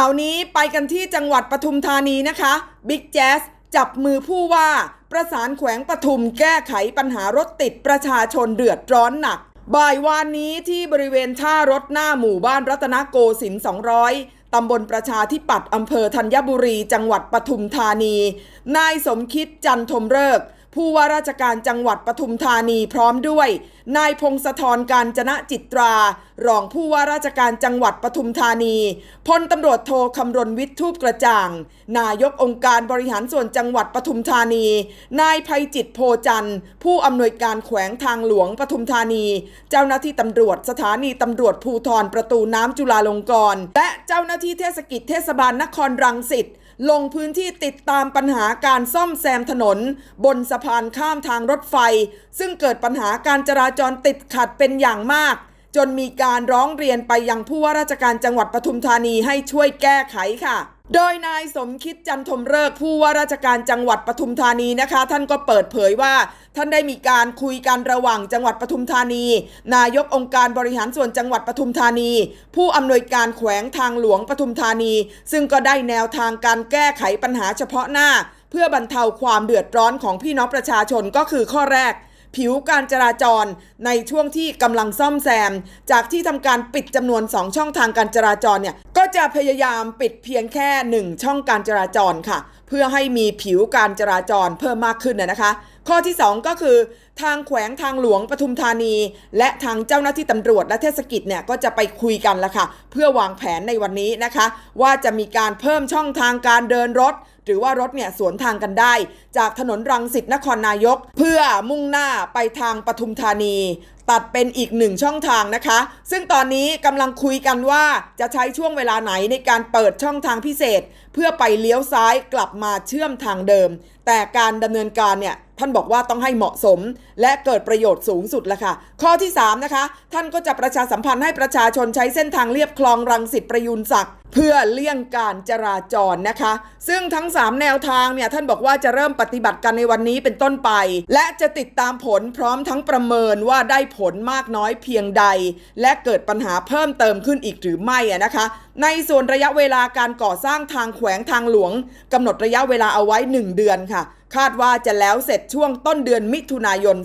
าวนี้ไปกันที่จังหวัดปทุมธานีนะคะบิ๊กแจ๊สจับมือผู้ว่า ประสานแขวงปทุมแก้ไขปัญหารถติดประชาชนเดือดร้อนหนัก บ่ายวานนี้ที่บริเวณท่ารถหน้าหมู่บ้านรัตนโกสินทร์200ตำบลประชาธิปัตย์อำเภอธัญบุรี จังหวัดปทุมธานี นายสมคิดจันทมเริก ผู้ว่าราชการจังหวัดปทุมธานีพร้อมด้วย นายพงศธรการจนะจิตรา รองผู้ว่าราชการจังหวัดปทุมธานีพลตำรวจโทคำรณวิทย์ทูปกระจ่าง นายกองค์การบริหารส่วนจังหวัดปทุมธานี นายภัยจิตโพจันทร์ ผู้อำนวยการแขวงทางหลวงปทุมธานี เจ้าหน้าที่ตำรวจสถานีตำรวจภูธรประตูน้ำจุฬาลงกรณ์และเจ้าหน้าที่เทศกิจเทศบาลนครรังสิต ลงพื้นที่ติดตามปัญหาการซ่อมแซมถนน บนสะพานข้ามทางรถไฟ ซึ่งเกิดปัญหาการจราจรติดขัดเป็นอย่างมาก จนมีการร้องเรียนไปยังผู้ว่าราชการจังหวัดปทุมธานีให้ช่วยแก้ไขค่ะ โดยนายสมคิดจันทมเริกผู้ว่าราชการจังหวัดปทุมธานีนะคะ ท่านก็เปิดเผยว่า ท่านได้มีการคุยกันระหว่างจังหวัดปทุมธานี นายกองค์การบริหารส่วนจังหวัดปทุมธานี ผู้อำนวยการแขวงทางหลวงปทุมธานี ซึ่งก็ได้แนวทางการแก้ไขปัญหาเฉพาะหน้า เพื่อบรรเทาความเดือดร้อนของพี่น้องประชาชนก็คือข้อแรก ผิวการจราจรในช่วงที่กำลังซ่อมแซม จากที่ทำการปิดจำนวน 2 ช่องทางการจราจรเนี่ยก็จะพยายามปิดเพียงแค่ 1 ช่องการจราจรค่ะ เพื่อให้มีผิวการจราจรเพิ่มมากขึ้นนะนะคะข้อที่ 2 ก็คือ ทางแขวงทางหลวงปทุมธานี และทางเจ้าหน้าที่ตำรวจและเทศกิจเนี่ยก็จะไปคุยกันละค่ะ เพื่อวางแผนในวันนี้นะคะ ว่าจะมีการเพิ่มช่องทางการเดินรถ หรือว่ารถเนี่ยสวนทางกันได้ จากถนนรังสิตนครนายก เพื่อมุ่งหน้าไปทางปทุมธานี ตัดเป็นอีกหนึ่งช่องทางนะคะ ซึ่งตอนนี้กำลังคุยกันว่าจะใช้ช่วงเวลาไหนในการเปิดช่องทางพิเศษ เพื่อไปเลี้ยวซ้ายกลับมาเชื่อมทางเดิม แต่การดำเนินการเนี่ย ท่านบอกว่าต้องให้เหมาะสม และเกิดประโยชน์สูงสุดละค่ะ ข้อที่ 3 นะคะ ท่านก็จะประชาสัมพันธ์ให้ประชาชนใช้เส้นทางเลียบคลองรังสิตประยูนศักดิ์เพื่อเลี่ยงการจราจรนะคะ ซึ่งทั้ง 3 แนวทางเนี่ยท่านบอกว่าจะเริ่มปฏิบัติกันในวันนี้เป็นต้นไป และจะติดตามผลพร้อมทั้งประเมินว่าได้ผลมากน้อยเพียงใด และเกิดปัญหาเพิ่มเติมขึ้นอีกหรือไม่อะนะคะ ในส่วนระยะเวลาการก่อสร้างทางแขวงทางหลวงกำหนดระยะเวลาเอาไว้ 1 เดือนค่ะ คาดว่าจะแล้วเสร็จช่วงต้นเดือนมิถุนายน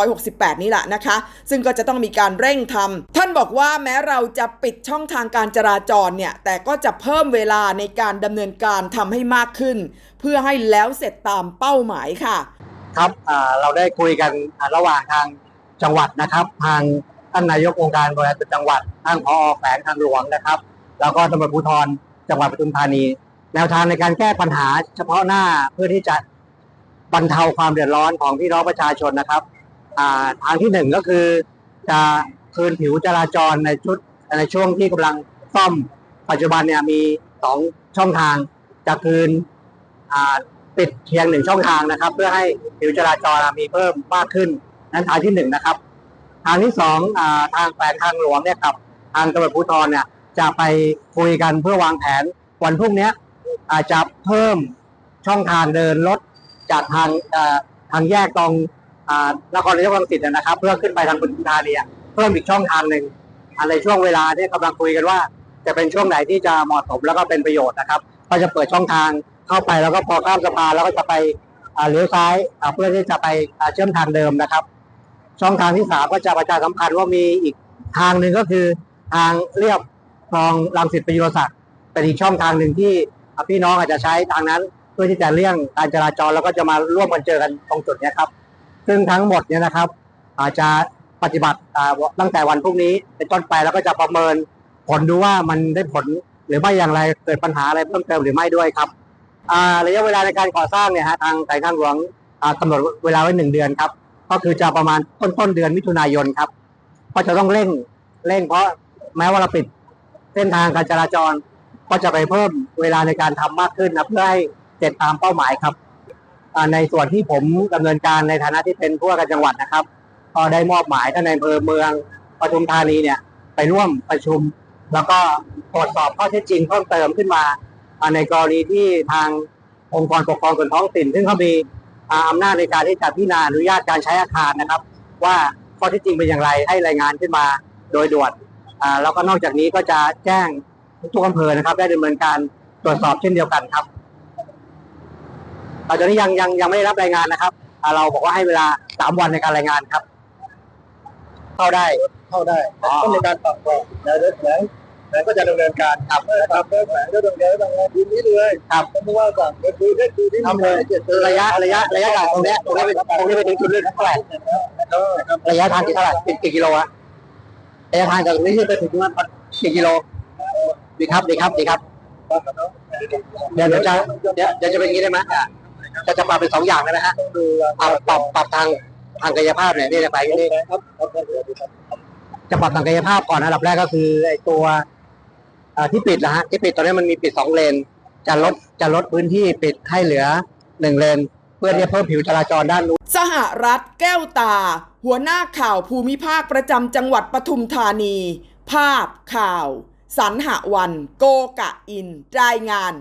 2568 นี้แหละนะคะ ซึ่งก็จะต้องมีการเร่งทำท่านบอกว่าแม้เราจะปิดช่องทางการจราจรเนี่ย แต่ก็จะเพิ่มเวลาในการดำเนินการทำให้มากขึ้น เพื่อให้แล้วเสร็จตามเป้าหมายค่ะ ครับเราได้คุยกันระหว่างทางจังหวัดนะครับ ทางท่านนายกองค์การบริหารจังหวัดทางพอแขวงทางหลวงนะครับ แล้วก็ตำรวจภูธรจังหวัดปทุมธานี แนวทางในการแก้ปัญหาเฉพาะหน้าเพื่อที่จะบรรเทาความเดือดร้อนของพี่น้องประชาชนนะครับาทางที่หนึ่งก็คือจะคืนผิวจราจรในชุดในช่วงที่กำลังซ่อมปัจจุบันเนี่ยมีสองช่องทางจะคืนปิดเพียงหนึ่งช่องทางนะครับ เพื่อให้ผิวจราจรมีเพิ่มมากขึ้นนั้นทางที่หนึ่งนะครับ ทางที่สองอทางแขวงทางหลวงเนี่ยครับทางตำรวจภูธรเนี่ย จะไปคุยกันเพื่อวางแผนวันพรุ่งนี้อาจจะเพิ่มช่องทางเดินรถจากทางทางแยกตรงนครนายกรังสิตนะครับ เพื่อขึ้นไปทางปทุมธานีเพิ่มอีกช่องทางหนึ่งอ่าในช่วงเวลาที่กำลังคุยกันว่า จะเป็นช่วงไหนที่จะเหมาะสมแล้วก็เป็นประโยชน์นะครับ ก็จะเปิดช่องทางเข้าไปแล้วก็พอข้ามสะพานแล้วก็จะไปเลี้ยวซ้ายเพื่อที่จะไปเชื่อมทางเดิมนะครับ ช่องทางที่สามก็จะประชาสัมพันธ์ว่ามีอีกทางหนึ่งก็คือทางเรียบ คลองรังสิตประยุรศักดิ์เป็นอีกช่องทางหนึ่งที่พี่น้องอาจจะใช้ทางนั้น เพื่อที่จะเลี่ยงการจราจรแล้วก็จะมาร่วมกันเจอกันตรงจุดนี้ครับ ซึ่งทั้งหมดเนี่ยนะครับ อาจจะปฏิบัติตั้งแต่วันพรุ่งนี้เป็นต้นไปแล้วก็จะประเมินผลดูว่ามันได้ผลหรือไม่อย่างไรเกิดปัญหาอะไรเพิ่มเติมหรือไม่ด้วยครับระยะเวลาในการก่อสร้างเนี่ยฮะทางสายทางหลวงอ่ากำหนดเวลาไว้หนึ่งเดือนครับ ก็คือจะประมาณต้นต้นเดือนมิถุนายนครับก็จะต้องเร่งเร่งเพราะแม้ว่าเราปิด เส้นทางการจราจรก็จะไปเพิ่มเวลาในการทำมากขึ้นนะเพื่อให้เสร็จตามเป้าหมายครับในส่วนที่ผมดำเนินการในฐานะที่เป็นผู้ว่าการจังหวัดนะครับก็ได้มอบหมายท่านในอำเภอเมืองปทุมธานีเนี่ยไปร่วมประชุม แล้วก็ตรวจสอบข้อเท็จจริงเพิ่มเติมขึ้นมาในกรณีที่ทางองค์กรปกครองส่วนท้องถิ่น ซึ่งเขามีอำนาจในการที่จะพิจารณาอนุญาตการใช้อาคารนะครับ ว่าข้อเท็จจริงเป็นอย่างไรให้รายงานขึ้นมาโดยด่วน แล้วก็นอกจากนี้ก็จะแจ้งทุกอำเภอนะครับ ได้ดำเนินการตรวจสอบเช่นเดียวกันครับเราตอนนี้ยังยังยังไม่ได้รับรายงานนะครับอ่าเราบอกว่าให้เวลาสามวันในการรายงานครับ เข้าได้เข้าได้แต่ต้องมีการปรับปรุงแล้วเดี๋ยวแผนแผนก็จะดำเนินการครับนะครับแล้วแผนก็ดำเนินการทีนี้เลยครับเพราะว่าสั่งก็คือนี่คือที่ทำเลยเจ็ดระยะระยะระยะจากตรงเนี้ยตรงนี้ไปตรงนี้ไปถึงจุดเลือกเท่าไหร่นะครับระยะทางกี่เท่าไหร่กี่กี่กิโลอะ ระยะทางจากตรงนี้ไปถึงนั้นกี่กิโลดีครับดีครับดีครับ เดี๋ยวเดี๋ยวจะเดี๋ยวเดี๋ยวจะเป็นอย่างนี้ได้ไหมอะจะจะปรับเป็นสองอย่างได้ไหมฮะต้องดูปรับปรับปรับทางทางกายภาพเนี่ยนี่จะไปนี่ครับครับครับครับจะปรับทางกายภาพก่อนอันดับแรกก็คือไอ้ตัวที่ปิดนะฮะที่ปิดตอนนี้มันมีปิดสองเลน จะลดจะลดพื้นที่ปิดให้เหลือหนึ่งเลน พื่อที่จะเพิ่มผิวจราจรด้านนู้นสหรัฐแก้วตา หัวหน้าข่าวภูมิภาคประจำจังหวัดปทุมธานี ภาพข่าวสันหวัน โกกะอิน รายงาน